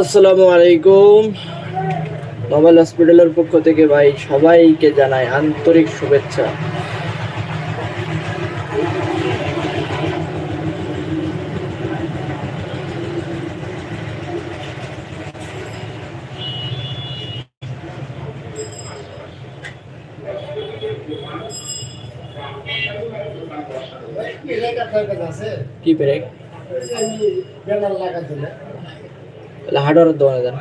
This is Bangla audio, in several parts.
আসসালামু আলাইকুম। মোবাইল হসপিটালের পক্ষ থেকে ভাই সবাইকে জানাই আন্তরিক শুভেচ্ছা। কি ব্রেক? তাহলে হার্ডওয়ারের দোকানে যান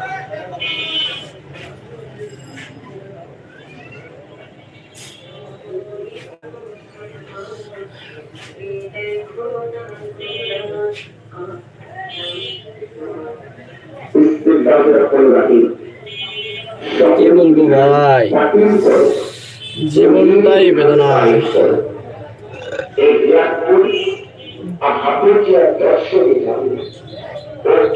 কি বলব ভাই। জীবনটাই বেদনা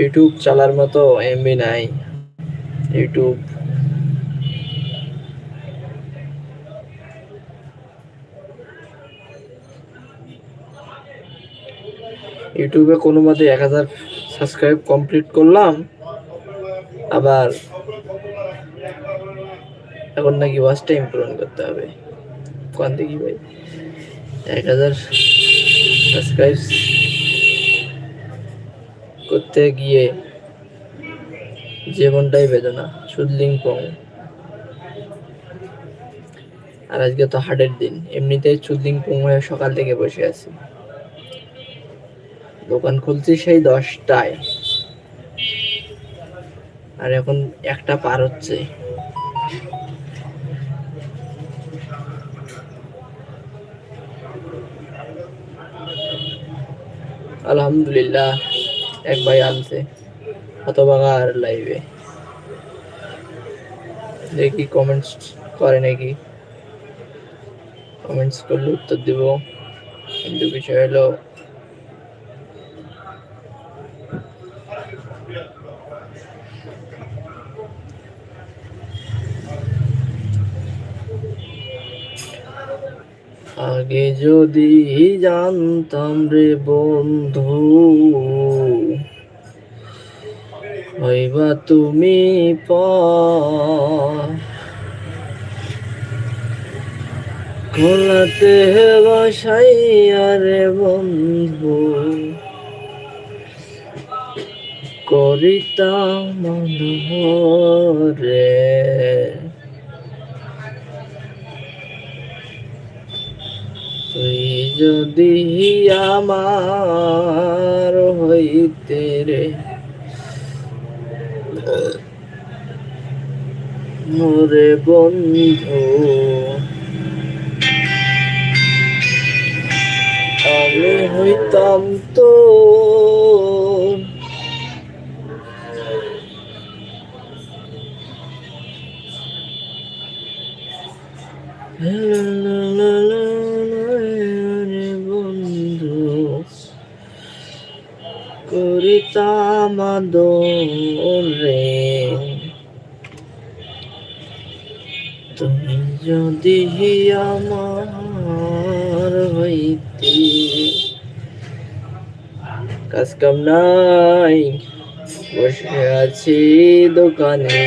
ইউটিউব চালার মতো এমবি নাই। ইউটিউব ইউটিউবে কোনো মতে এক হাজার সাবস্ক্রাইব কমপ্লিট করলাম। আবার এখন নাকি ওয়াচ টাইম পূরণ করতে হবে। কোন দেখি ভাই? এক হাজার সাবস্ক্রাইব করতে গিয়ে জীবনটাই বেদনা, সুদলিং পং। আর আজকে তো হাটের দিন এমনিতেই চুদলিং পং হয়ে সকাল থেকে বসে আছি। দোকান খুলছি সেই দশটায়। আর এখন একটা পার হচ্ছে। আলহামদুলিল্লাহ। এক ভাই আনছে হতবাগার লাইভে দেখি কমেন্টস করে নাকি কমেন্টস করলে উত্তর দিব কিন্তু বিষয় হলো আগে যদি জানতাম রে বন্ধু হইবা তুমি খোলাতে বসাইয়া রে বন্ধু করিতাম রে তুই যদি আমার হইতে রে মোরে বন্ধু। আমি হইতাম তো। বন্ধু করিতাম রে। তুমি যদি আমার হইতে কাজ কাম নাই বসে আছি দোকানে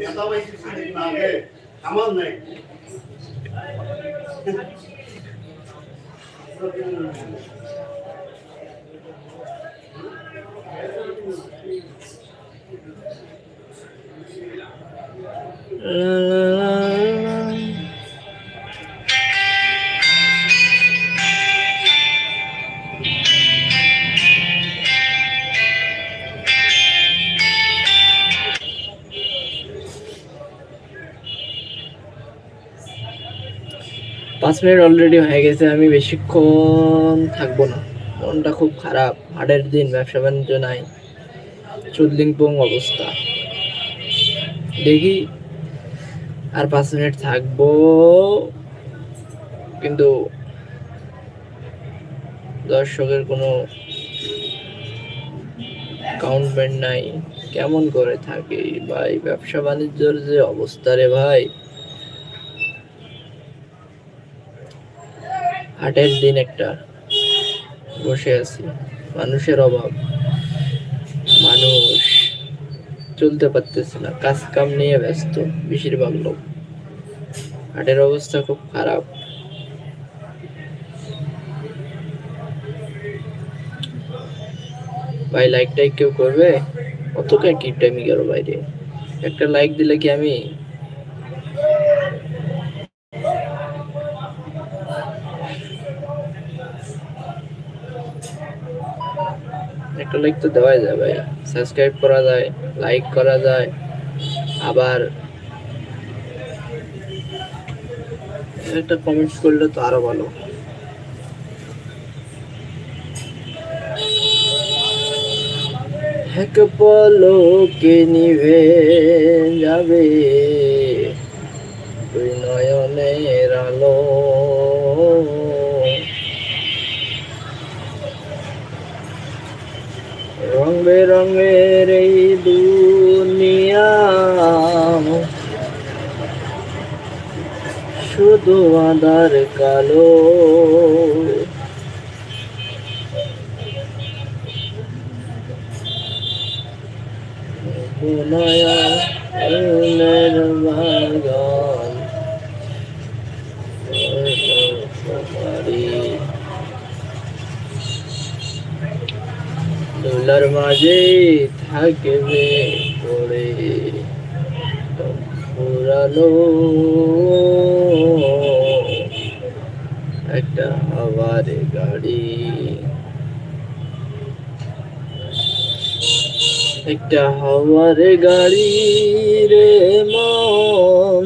লা লা। পাঁচ মিনিট অলরেডি হয়ে গেছে, আমি বেশিক্ষণ থাকব না। মনটা খুব খারাপ হাটের দিন, ব্যবসা বাণিজ্য নাই। চুদলিংপং অবস্থা। দেখি। আর পাঁচ মিনিট থাকব। কিন্তু দর্শকের কোনো কাউন্টমেন্ট নাই। কেমন করে থাকে ভাই? ব্যবসা বাণিজ্যর যে অবস্থা রে ভাই। হাটের দিন একটা। বসে আছি। মানুষের অভাব। মানুষ চলতে পারতেছে না কাজ কাম নিয়ে ব্যস্ত বেশিরভাগ লোক। হাটের অবস্থা খুব খারাপ। ভাই লাইক টাইক কেউ করবে? অত কি টাইমি গেল বাইরে? একটা লাইক দিলে কি আমি একটা লাইক তো দেওয়াই যায় ভাই সাবস্ক্রাইব করা যায় লাইক করা যায়, আবার একটা কমেন্টস করলে তো আরও ভালো। এক পলকে নিভে যাবে? আধার কালো। দোলার মাঝে থাকবে পড়ে। পুরানো একটা হাওয়ার গাড়ি একটা হাওয়ার গাড়ি রে মন,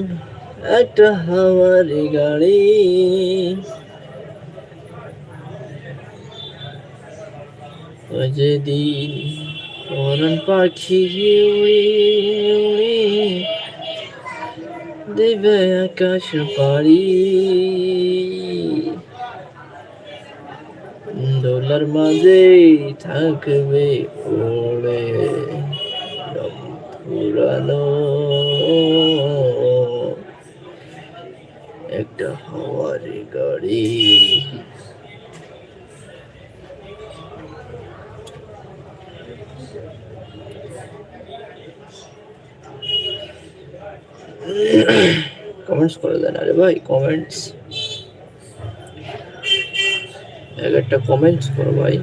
একটা হাওয়ার গাড়ি। যেদিন পরাণ পাখি উড়ে উড়ে দেবে আকাশ পাড়ি দোলার মাঝে থাকবে পড়ে পুরানো। একটা হাওয়ার গাড়ি। কমেন্টস করে দেন আরে ভাই কমেন্টস। এক একটা কমেন্টস করো ভাই।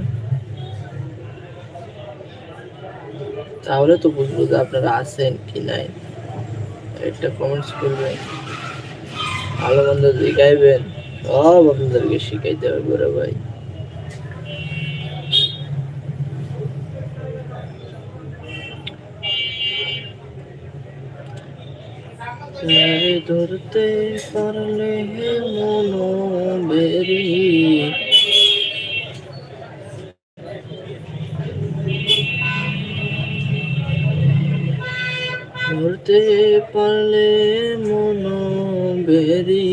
তাহলে তো বুঝব যে আপনারা আছেন কি নাই। একটা কমেন্টস করবেন। ভালো মন্দ শিখাইবেন সব আপনাদেরকে শিখাইতে হবে বড় ভাই। ধরতে পারলে মনো বেরি ধরতে পারলে মনো বেরি.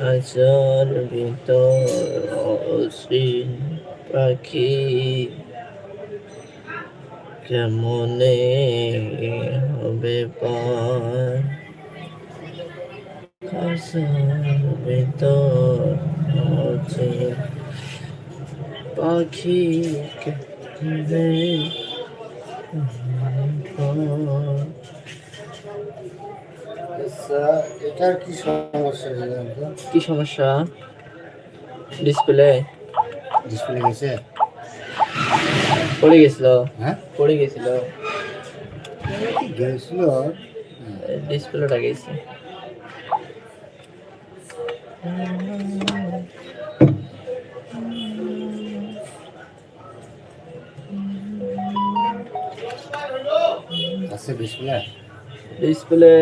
হাজার ভিতর অসীন পাখি কেমনে হবে পার হাজার ভিতর অসীন পাখি আচ্ছা এটার কি সমস্যা কি সমস্যা? ডিসপ্লে ডিসপ্লে গেছে? পড়ে গেছিল? হ্যাঁ? পড়ে গেছিল। কি গেছিল। ডিসপ্লেটা গেছে। আছে ডিসপ্লে ডিসপ্লে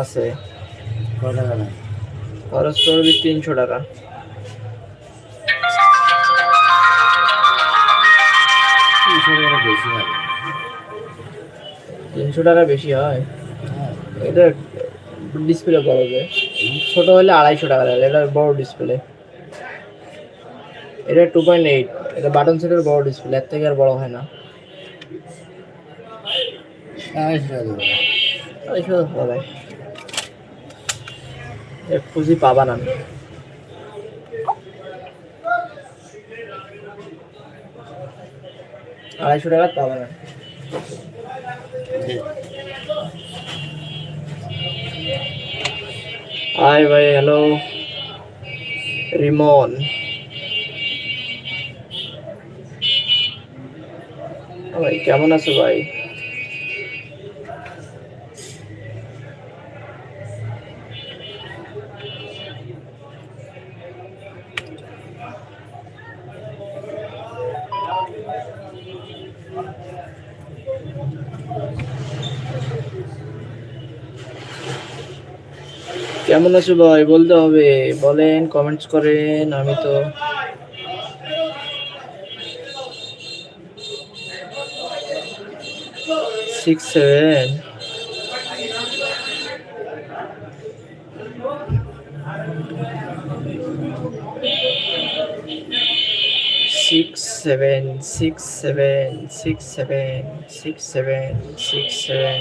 আছে। খরচ করবি তিনশো টাকা। তিনশো টাকা বেশি হয়। হ্যাঁ। এটা ডিসপ্লে করা যায়। ছোট হলে আড়াইশো টাকা লাগে এটা বড় ডিসপ্লে এটা টু পয়েন্ট এইট এটা বাটন সেটের বড় ডিসপ্লে এর থেকে আর বড় হয় না। আড়াইশো টাকা খুঁজি পাবা না। আড়াইশো টাকা পাবা না। হাই ভাই হ্যালো রিমন ভাই কেমন আছো ভাই কেমন আছো ভাই? বলতে হবে। বলেন কমেন্টস করেন, আমি তো six seven six seven six seven six seven six seven six seven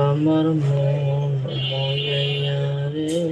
আমার মন মজাইয়া রে